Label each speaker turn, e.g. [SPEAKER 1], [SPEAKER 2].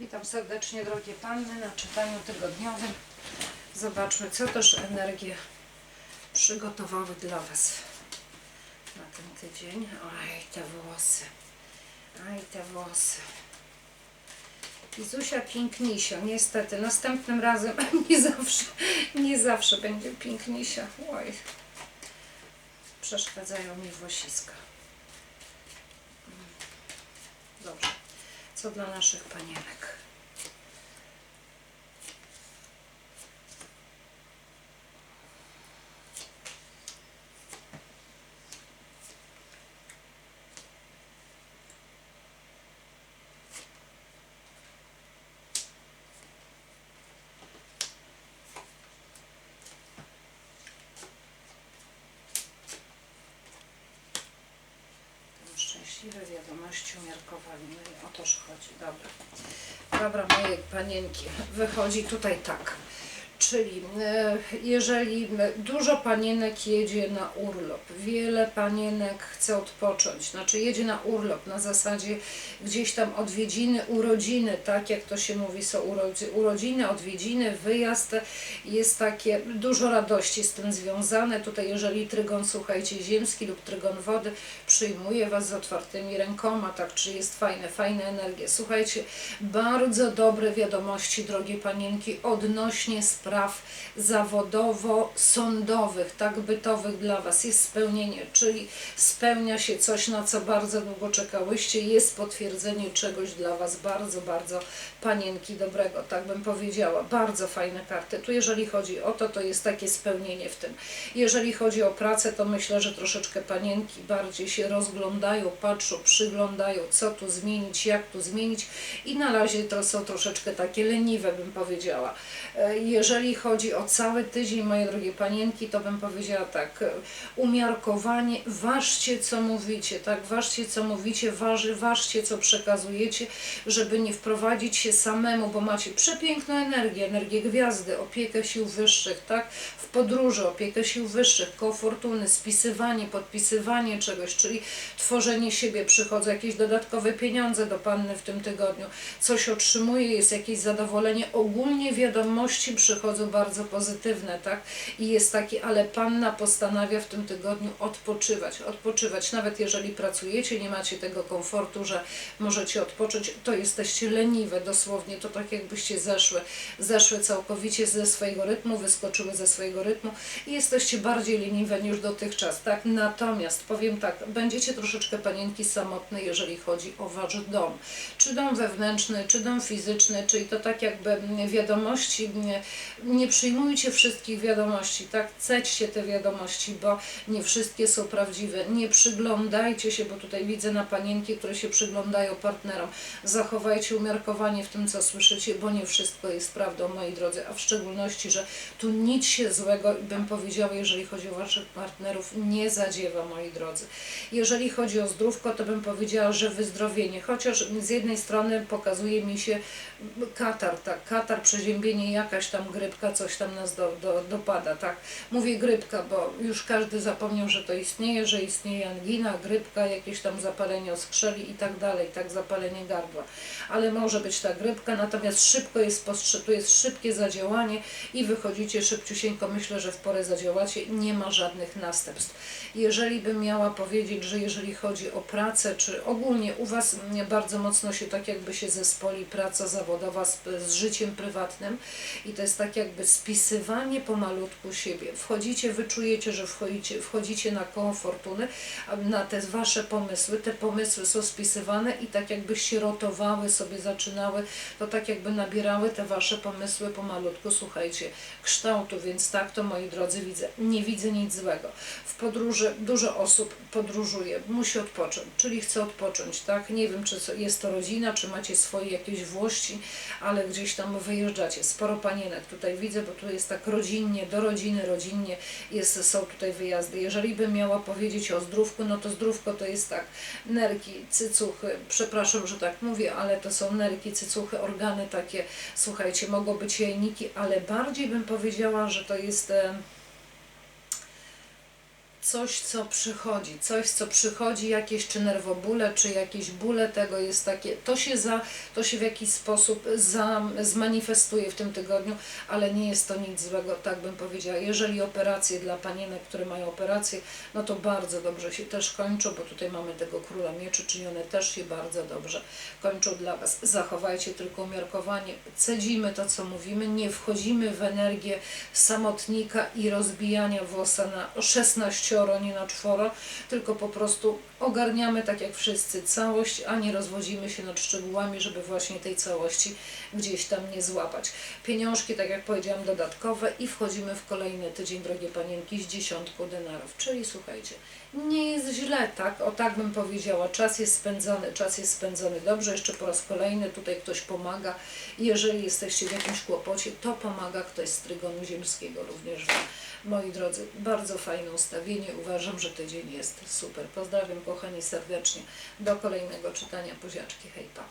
[SPEAKER 1] Witam serdecznie drogie panny na czytaniu tygodniowym. Zobaczmy, co też energie przygotowały dla Was na ten tydzień. Oj, te włosy. Aj, te włosy. I Zuzia pięknisia. Niestety, następnym razem nie zawsze, nie zawsze będzie pięknisia. Oj. Przeszkadzają mi włosiska. Dobrze. Co dla naszych panienek? Szczęśliwe wiadomości umiarkowanie. No i o toż chodzi. Dobra. Dobra, moje panienki. Wychodzi tutaj tak. Czyli e, jeżeli dużo panienek jedzie na urlop, wiele panienek chce odpocząć, znaczy jedzie na urlop na zasadzie gdzieś tam odwiedziny, urodziny, tak jak to się mówi, są urodzi- urodziny, odwiedziny, wyjazd, jest takie dużo radości z tym związane. Tutaj jeżeli trygon, słuchajcie, ziemski lub trygon wody przyjmuje Was z otwartymi rękoma, tak, czy jest fajne, fajne energie. Słuchajcie, bardzo dobre wiadomości, drogie panienki, odnośnie spraw zawodowo-sądowych, tak, bytowych dla Was. Jest spełnienie, czyli spełnia się coś, na co bardzo długo czekałyście, jest potwierdzenie czegoś dla Was bardzo, bardzo panienki dobrego, tak bym powiedziała. Bardzo fajne karty. Tu jeżeli chodzi o to, to jest takie spełnienie w tym. Jeżeli chodzi o pracę, to myślę, że troszeczkę panienki bardziej się rozglądają, patrzą, przyglądają, co tu zmienić, jak tu zmienić i na razie to są troszeczkę takie leniwe, bym powiedziała. E, Jeżeli chodzi o cały tydzień, moje drogie panienki, to bym powiedziała tak, umiarkowanie, ważcie co mówicie, tak, ważcie co mówicie, waży, ważcie co przekazujecie, żeby nie wprowadzić się samemu, bo macie przepiękną energię, energię gwiazdy, opiekę sił wyższych, tak, w podróży, opiekę sił wyższych, koło fortuny, spisywanie, podpisywanie czegoś, czyli tworzenie siebie, przychodzą jakieś dodatkowe pieniądze do Panny w tym tygodniu, coś otrzymuje, jest jakieś zadowolenie, ogólnie wiadomości przychodzą bardzo pozytywne, tak, i jest taki, ale Panna postanawia w tym tygodniu odpoczywać, odpoczywać, nawet jeżeli pracujecie, nie macie tego komfortu, że możecie odpocząć, to jesteście leniwe, dosłownie, to tak jakbyście zeszły, zeszły całkowicie ze swojego rytmu, wyskoczyły ze swojego rytmu i jesteście bardziej leniwe niż dotychczas, tak, natomiast powiem tak, będziecie troszeczkę panienki samotne, jeżeli chodzi o wasz dom, czy dom wewnętrzny, czy dom fizyczny, czyli to tak jakby wiadomości, nie, przyjmujcie wszystkich wiadomości, tak, cećcie te wiadomości, bo nie wszystkie są prawdziwe, nie przyglądajcie się, bo tutaj widzę na panienki, które się przyglądają partnerom, zachowajcie umiarkowanie w tym, co słyszycie, bo nie wszystko jest prawdą, moi drodzy, a w szczególności, że tu nic się złego, bym powiedziała, jeżeli chodzi o waszych partnerów, nie zadziewa, moi drodzy. Jeżeli chodzi o zdrówko, to bym powiedziała, że wyzdrowienie, chociaż z jednej strony pokazuje mi się katar, tak, katar, przeziębienie, jakaś tam grypka, coś tam nas do, do, dopada, tak. Mówię grypka, bo już każdy zapomniał, że to istnieje, że istnieje angina, grypka, jakieś tam zapalenie oskrzeli i tak dalej, tak, zapalenie gardła. Ale może być ta grypka, natomiast szybko jest tu jest szybkie zadziałanie i wychodzicie szybciusieńko, myślę, że w porę zadziałacie, nie ma żadnych następstw. Jeżeli bym miała powiedzieć, że jeżeli chodzi o pracę, czy ogólnie u Was bardzo mocno się tak jakby się zespoli praca zawodowa z, z życiem prywatnym i to jest tak jakby spisywanie pomalutku siebie. Wchodzicie, wyczujecie, że wchodzicie, wchodzicie na koło fortuny, na te Wasze pomysły, te pomysły są spisywane i tak jakby się rotowały, sobie zaczynały, to tak jakby nabierały te Wasze pomysły pomalutku, słuchajcie, kształtu, więc tak to moi drodzy widzę, nie widzę nic złego. W podróży dużo osób podróżuje, musi odpocząć, czyli chce odpocząć, tak? Nie wiem, czy jest to rodzina, czy macie swoje jakieś włości, ale gdzieś tam wyjeżdżacie. Sporo panienek tutaj widzę, bo tu jest tak rodzinnie, do rodziny, rodzinnie jest, są tutaj wyjazdy. Jeżeli bym miała powiedzieć o zdrówku, no to zdrówko to jest tak, nerki, cycuchy, przepraszam, że tak mówię, ale to są nerki, cycuchy, organy takie, słuchajcie, mogą być jajniki, ale bardziej bym powiedziała, że to jest... E, coś, co przychodzi, coś, co przychodzi, jakieś czy nerwobóle, czy jakieś bóle, tego jest takie, to się, za, to się w jakiś sposób za, zmanifestuje w tym tygodniu, ale nie jest to nic złego, tak bym powiedziała. Jeżeli operacje dla panienek, które mają operacje, no to bardzo dobrze się też kończą, bo tutaj mamy tego króla mieczy, czyli one też się bardzo dobrze kończą dla Was. Zachowajcie tylko umiarkowanie, cedzimy to, co mówimy, nie wchodzimy w energię samotnika i rozbijania włosa na 16, nie na czworo, tylko po prostu ogarniamy tak jak wszyscy całość, a nie rozwodzimy się nad szczegółami, żeby właśnie tej całości gdzieś tam nie złapać. Pieniążki, tak jak powiedziałam, dodatkowe i wchodzimy w kolejny tydzień, drogie panienki, z dziesiątką denarów. Czyli słuchajcie, nie jest źle, tak? O tak bym powiedziała. Czas jest spędzony, czas jest spędzony dobrze. Jeszcze po raz kolejny tutaj ktoś pomaga. Jeżeli jesteście w jakimś kłopocie, to pomaga ktoś z trygonu ziemskiego również. Moi drodzy, bardzo fajne ustawienie. Uważam, że tydzień jest super. Pozdrawiam kochani serdecznie. Do kolejnego czytania. Poziaczki. Hej, pa.